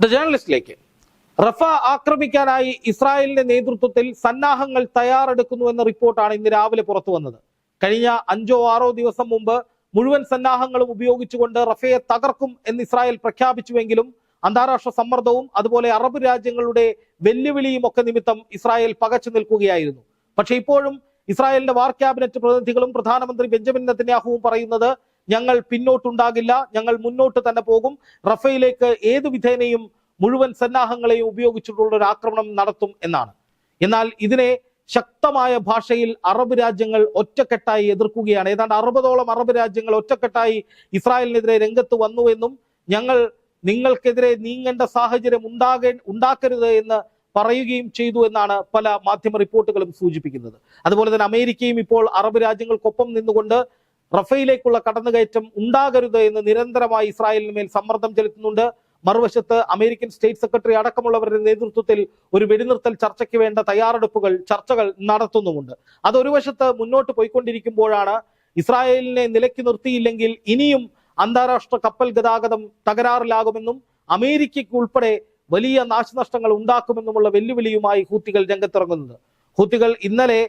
The ജേർണലിസ്റ്റിലേക്ക് Rafah ആക്രമിക്കാനായി ഇസ്രായേലിന്റെ നേതൃത്വത്തിൽ സന്നാഹങ്ങൾ തയ്യാറെടുക്കുന്നു എന്ന റിപ്പോർട്ടാണ് ഇന്ന് രാവിലെ പുറത്തു വന്നത്. കഴിഞ്ഞ അഞ്ചോ ആറോ ദിവസം മുമ്പ് മുഴുവൻ സന്നാഹങ്ങളും ഉപയോഗിച്ചുകൊണ്ട് റഫയെ തകർക്കും എന്ന് ഇസ്രായേൽ പ്രഖ്യാപിച്ചുവെങ്കിലും അന്താരാഷ്ട്ര സമ്മർദ്ദവും അതുപോലെ അറബ് രാജ്യങ്ങളുടെ വെല്ലുവിളിയും ഒക്കെ നിമിത്തം ഇസ്രായേൽ പകച്ചു നിൽക്കുകയായിരുന്നു. പക്ഷെ ഇപ്പോഴും ഇസ്രായേലിന്റെ വാർ ക്യാബിനറ്റ് പ്രതിനിധികളും പ്രധാനമന്ത്രി ബെഞ്ചമിൻ നെത്തന്യാഹുവും പറയുന്നത് ഞങ്ങൾ പിന്നോട്ടുണ്ടാകില്ല ഞങ്ങൾ മുന്നോട്ട് തന്നെ പോകും. റഫയിലേക്ക് ഏത് വിധേനയും മുഴുവൻ സന്നാഹങ്ങളെയും ഉപയോഗിച്ചിട്ടുള്ള ഒരു ആക്രമണം നടത്തും എന്നാണ്. എന്നാൽ ഇതിനെ ശക്തമായ ഭാഷയിൽ അറബ് രാജ്യങ്ങൾ ഒറ്റക്കെട്ടായി എതിർക്കുകയാണ്. ഏതാണ്ട് അറുപതോളം അറബ് രാജ്യങ്ങൾ ഒറ്റക്കെട്ടായി ഇസ്രായേലിനെതിരെ രംഗത്ത് വന്നുവെന്നും ഞങ്ങൾ നിങ്ങൾക്കെതിരെ നീങ്ങേണ്ട സാഹചര്യം ഉണ്ടാകേ ഉണ്ടാക്കരുത് എന്ന് പറയുകയും ചെയ്തു എന്നാണ് പല മാധ്യമ റിപ്പോർട്ടുകളും സൂചിപ്പിക്കുന്നത്. അതുപോലെ തന്നെ അമേരിക്കയും ഇപ്പോൾ അറബ് രാജ്യങ്ങൾക്കൊപ്പം നിന്നുകൊണ്ട് റഫയിലേക്കുള്ള കടന്നുകയറ്റം ഉണ്ടാകരുത് എന്ന് നിരന്തരമായി ഇസ്രായേലിന് മേൽ സമ്മർദ്ദം ചെലുത്തുന്നുണ്ട്. മറുവശത്ത് അമേരിക്കൻ സ്റ്റേറ്റ് സെക്രട്ടറി അടക്കമുള്ളവരുടെ നേതൃത്വത്തിൽ ഒരു വെടിനിർത്തൽ ചർച്ചയ്ക്ക് വേണ്ട തയ്യാറെടുപ്പുകൾ ചർച്ചകൾ നടത്തുന്നുമുണ്ട്. അതൊരു വശത്ത് മുന്നോട്ട് പോയിക്കൊണ്ടിരിക്കുമ്പോഴാണ് ഇസ്രായേലിനെ നിലയ്ക്ക് നിർത്തിയില്ലെങ്കിൽ ഇനിയും അന്താരാഷ്ട്ര കപ്പൽ ഗതാഗതം തകരാറിലാകുമെന്നും അമേരിക്കയ്ക്ക് ഉൾപ്പെടെ വലിയ നാശനഷ്ടങ്ങൾ ഉണ്ടാക്കുമെന്നുമുള്ള വെല്ലുവിളിയുമായി ഹൂത്തികൾ രംഗത്തിറങ്ങുന്നത്. ഹൂത്തികൾ ഇന്നലെ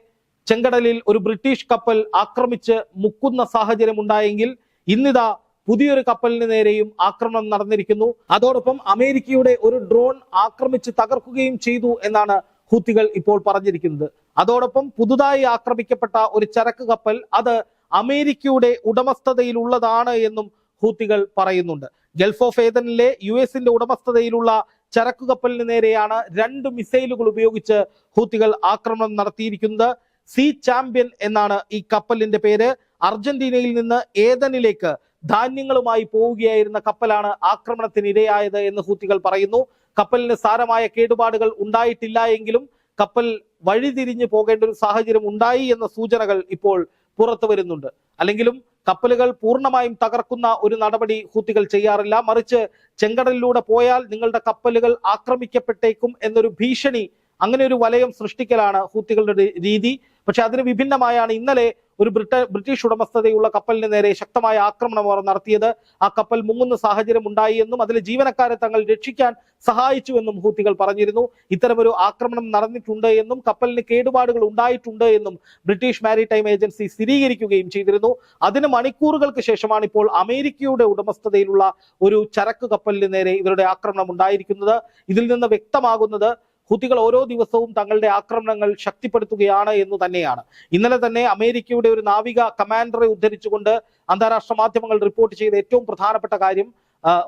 ചെങ്കടലിൽ ഒരു ബ്രിട്ടീഷ് കപ്പൽ ആക്രമിച്ച് മുക്കുന്ന സാഹചര്യം ഉണ്ടായെങ്കിൽ ഇന്നിതാ പുതിയൊരു കപ്പലിന് നേരെയും ആക്രമണം നടന്നിരിക്കുന്നു. അതോടൊപ്പം അമേരിക്കയുടെ ഒരു ഡ്രോൺ ആക്രമിച്ച് തകർക്കുകയും ചെയ്തു എന്നാണ് ഹൂത്തികൾ ഇപ്പോൾ പറഞ്ഞിരിക്കുന്നത്. അതോടൊപ്പം പുതുതായി ആക്രമിക്കപ്പെട്ട ഒരു ചരക്ക് കപ്പൽ അത് അമേരിക്കയുടെ ഉടമസ്ഥതയിലുള്ളതാണ് എന്നും ഹൂത്തികൾ പറയുന്നുണ്ട്. ഗൾഫ് ഓഫ് ഏതനിലെ യു എസിന്റെ ഉടമസ്ഥതയിലുള്ള ചരക്കു കപ്പലിന് നേരെയാണ് രണ്ട് മിസൈലുകൾ ഉപയോഗിച്ച് ഹൂത്തികൾ ആക്രമണം നടത്തിയിരിക്കുന്നത്. സി ചാമ്പ്യൻ എന്നാണ് ഈ കപ്പലിന്റെ പേര്. അർജന്റീനയിൽ നിന്ന് ഏതനിലേക്ക് ധാന്യങ്ങളുമായി പോവുകയായിരുന്ന കപ്പലാണ് ആക്രമണത്തിന് ഇരയായത് എന്ന് ഹൂത്തികൾ പറയുന്നു. കപ്പലിന് സാരമായ കേടുപാടുകൾ ഉണ്ടായിട്ടില്ല എങ്കിലും കപ്പൽ വഴിതിരിഞ്ഞു പോകേണ്ട ഒരു സാഹചര്യം ഉണ്ടായി എന്ന സൂചനകൾ ഇപ്പോൾ പുറത്തു വരുന്നുണ്ട്. അല്ലെങ്കിലും കപ്പലുകൾ പൂർണമായും തകർക്കുന്ന ഒരു നടപടി ഹൂത്തികൾ ചെയ്യാറില്ല. മറിച്ച് ചെങ്കടലിലൂടെ പോയാൽ നിങ്ങളുടെ കപ്പലുകൾ ആക്രമിക്കപ്പെട്ടേക്കും എന്നൊരു ഭീഷണി അങ്ങനെ ഒരു വലയം സൃഷ്ടിക്കലാണ് ഹൂത്തികളുടെ രീതി. പക്ഷെ അതിന് വിഭിന്നമായാണ് ഇന്നലെ ഒരു ബ്രിട്ട ബ്രിട്ടീഷ് ഉടമസ്ഥതയുള്ള കപ്പലിന് നേരെ ശക്തമായ ആക്രമണം അവർ നടത്തിയത്. ആ കപ്പൽ മുങ്ങുന്ന സാഹചര്യം ഉണ്ടായി എന്നും അതിലെ ജീവനക്കാരെ തങ്ങൾ രക്ഷിക്കാൻ സഹായിച്ചുവെന്നും ഹൂത്തികൾ പറഞ്ഞിരുന്നു. ഇത്തരമൊരു ആക്രമണം നടന്നിട്ടുണ്ട് എന്നും കപ്പലിന് കേടുപാടുകൾ ഉണ്ടായിട്ടുണ്ട് എന്നും ബ്രിട്ടീഷ് മാരിടൈം ഏജൻസി സ്ഥിരീകരിക്കുകയും ചെയ്തിരുന്നു. അതിന് മണിക്കൂറുകൾക്ക് ശേഷമാണ് ഇപ്പോൾ അമേരിക്കയുടെ ഉടമസ്ഥതയിലുള്ള ഒരു ചരക്ക് കപ്പലിന് നേരെ ഇവരുടെ ആക്രമണം ഉണ്ടായിരിക്കുന്നത്. ഇതിൽ നിന്ന് വ്യക്തമാകുന്നത് ഹുത്തികൾ ഓരോ ദിവസവും തങ്ങളുടെ ആക്രമണങ്ങൾ ശക്തിപ്പെടുത്തുകയാണ് എന്ന് തന്നെയാണ്. ഇന്നലെ തന്നെ അമേരിക്കയുടെ ഒരു നാവിക കമാൻഡറെ ഉദ്ധരിച്ചുകൊണ്ട് അന്താരാഷ്ട്ര മാധ്യമങ്ങൾ റിപ്പോർട്ട് ചെയ്ത ഏറ്റവും പ്രധാനപ്പെട്ട കാര്യം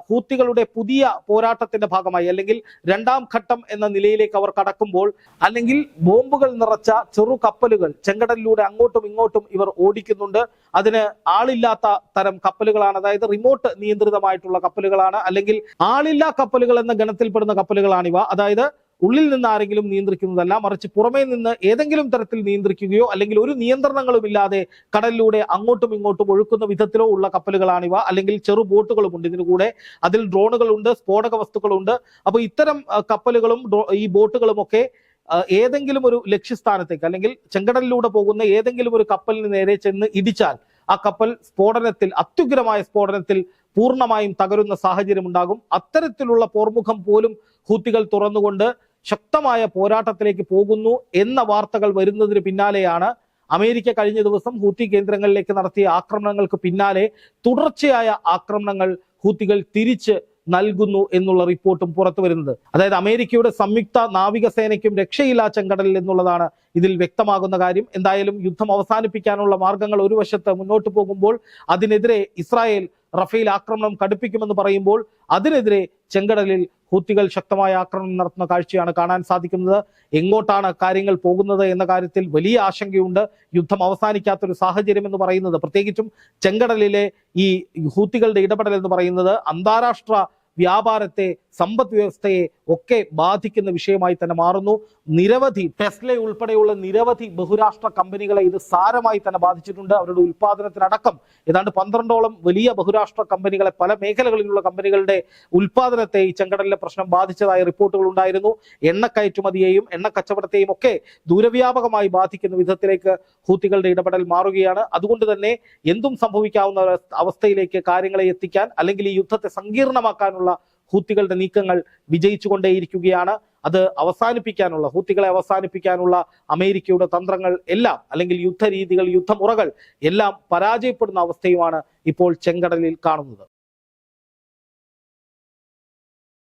ഹൂത്തികളുടെ പുതിയ പോരാട്ടത്തിന്റെ ഭാഗമായി അല്ലെങ്കിൽ രണ്ടാം ഘട്ടം എന്ന നിലയിലേക്ക് അവർ കടക്കുമ്പോൾ അല്ലെങ്കിൽ ബോംബുകൾ നിറച്ച ചെറു കപ്പലുകൾ ചെങ്കടലിലൂടെ അങ്ങോട്ടും ഇങ്ങോട്ടും ഇവർ ഓടിക്കുന്നുണ്ട്. അതിന് ആളില്ലാത്ത തരം കപ്പലുകളാണ് അതായത് റിമോട്ട് നിയന്ത്രിതമായിട്ടുള്ള കപ്പലുകളാണ് അല്ലെങ്കിൽ ആളില്ലാ കപ്പലുകൾ എന്ന ഗണത്തിൽപ്പെടുന്ന കപ്പലുകളാണിവ അതായത് ഉള്ളിൽ നിന്ന് ആരെങ്കിലും നിയന്ത്രിക്കുന്നതല്ല മറിച്ച് പുറമേ നിന്ന് ഏതെങ്കിലും തരത്തിൽ നിയന്ത്രിക്കുകയോ അല്ലെങ്കിൽ ഒരു നിയന്ത്രണങ്ങളും ഇല്ലാതെ കടലിലൂടെ അങ്ങോട്ടും ഇങ്ങോട്ടും ഒഴുക്കുന്ന വിധത്തിലോ ഉള്ള കപ്പലുകളാണിവ അല്ലെങ്കിൽ ചെറു ബോട്ടുകളുമുണ്ട്. ഇതിനു കൂടെ അതിൽ ഡ്രോണുകളുണ്ട് സ്ഫോടക വസ്തുക്കളുണ്ട്. അപ്പോൾ ഇത്തരം കപ്പലുകളും ഈ ബോട്ടുകളും ഒക്കെ ഏതെങ്കിലും ഒരു ലക്ഷ്യസ്ഥാനത്തേക്ക് അല്ലെങ്കിൽ ചെങ്കടലിലൂടെ പോകുന്ന ഏതെങ്കിലും ഒരു കപ്പലിന് നേരെ ചെന്ന് ഇടിച്ചാൽ ആ കപ്പൽ സ്ഫോടനത്തിൽ അത്യുഗ്രമായ സ്ഫോടനത്തിൽ പൂർണമായും തകരുന്ന സാഹചര്യം ഉണ്ടാകും അത്തരത്തിലുള്ള പോർമുഖം പോലും ഹൂത്തികൾ തുറന്നുകൊണ്ട് ശക്തമായ പോരാട്ടത്തിലേക്ക് പോകുന്നു എന്ന വാർത്തകൾ വരുന്നതിന് പിന്നാലെയാണ് അമേരിക്ക കഴിഞ്ഞ ദിവസം ഹൂത്തി കേന്ദ്രങ്ങളിലേക്ക് നടത്തിയ ആക്രമണങ്ങൾക്ക് പിന്നാലെ തുടർച്ചയായ ആക്രമണങ്ങൾ ഹൂത്തികൾ തിരിച്ച് നൽകുന്നു എന്നുള്ള റിപ്പോർട്ടും പുറത്തു വരുന്നത്. അതായത് അമേരിക്കയുടെ സംയുക്ത നാവികസേനയ്ക്കും രക്ഷയില്ലാ ചെങ്കടലിൽ എന്നുള്ളതാണ് ഇതിൽ വ്യക്തമാകുന്ന കാര്യം. എന്തായാലും യുദ്ധം അവസാനിപ്പിക്കാനുള്ള മാർഗങ്ങൾ ഒരു വശത്ത് മുന്നോട്ട് പോകുമ്പോൾ അതിനെതിരെ ഇസ്രായേൽ റഫേൽ ആക്രമണം കടുപ്പിക്കുമെന്ന് പറയുമ്പോൾ അതിനെതിരെ ചെങ്കടലിൽ ഹൂത്തികൾ ശക്തമായ ആക്രമണം നടത്തുന്ന കാഴ്ചയാണ് കാണാൻ സാധിക്കുന്നത്. എങ്ങോട്ടാണ് കാര്യങ്ങൾ പോകുന്നത് എന്ന കാര്യത്തിൽ വലിയ ആശങ്കയുണ്ട്. യുദ്ധം അവസാനിക്കാത്തൊരു സാഹചര്യം എന്ന് പറയുന്നത്. പ്രത്യേകിച്ചും ചെങ്കടലിലെ ഈ ഹൂത്തികളുടെ ഇടപെടൽ എന്ന് പറയുന്നത് അന്താരാഷ്ട്ര വ്യാപാരത്തെ സമ്പദ് വ്യവസ്ഥയെ ഒക്കെ ബാധിക്കുന്ന വിഷയമായി തന്നെ മാറുന്നു. നിരവധി ടെസ്ല ഉൾപ്പെടെയുള്ള നിരവധി ബഹുരാഷ്ട്ര കമ്പനികളെ ഇത് സാരമായി തന്നെ ബാധിച്ചിട്ടുണ്ട്. അവരുടെ ഉൽപാദനത്തിനടക്കം ഏതാണ്ട് പന്ത്രണ്ടോളം വലിയ ബഹുരാഷ്ട്ര കമ്പനികളെ പല മേഖലകളിലുള്ള കമ്പനികളുടെ ഉൽപാദനത്തെ ഈ ചെങ്കടലിലെ പ്രശ്നം ബാധിച്ചതായ റിപ്പോർട്ടുകൾ ഉണ്ടായിരുന്നു. എണ്ണ കയറ്റുമതിയെയും എണ്ണ കച്ചവടത്തെയും ഒക്കെ ദൂരവ്യാപകമായി ബാധിക്കുന്ന വിധത്തിലേക്ക് ഹൂത്തികളുടെ ഇടപെടൽ മാറുകയാണ്. അതുകൊണ്ട് തന്നെ എന്തും സംഭവിക്കാവുന്ന അവസ്ഥയിലേക്ക് കാര്യങ്ങളെ എത്തിക്കാൻ അല്ലെങ്കിൽ ഈ യുദ്ധത്തെ സങ്കീർണമാക്കാനുള്ള ഹൂത്തികളുടെ നീക്കങ്ങൾ വിജയിച്ചുകൊണ്ടേയിരിക്കുകയാണ്. അത് അവസാനിപ്പിക്കാനുള്ള ഹൂത്തികളെ അവസാനിപ്പിക്കാനുള്ള അമേരിക്കയുടെ തന്ത്രങ്ങൾ എല്ലാം അല്ലെങ്കിൽ യുദ്ധരീതികൾ യുദ്ധമുറകൾ എല്ലാം പരാജയപ്പെടുന്ന അവസ്ഥയുമാണ് ഇപ്പോൾ ചെങ്കടലിൽ കാണുന്നത്.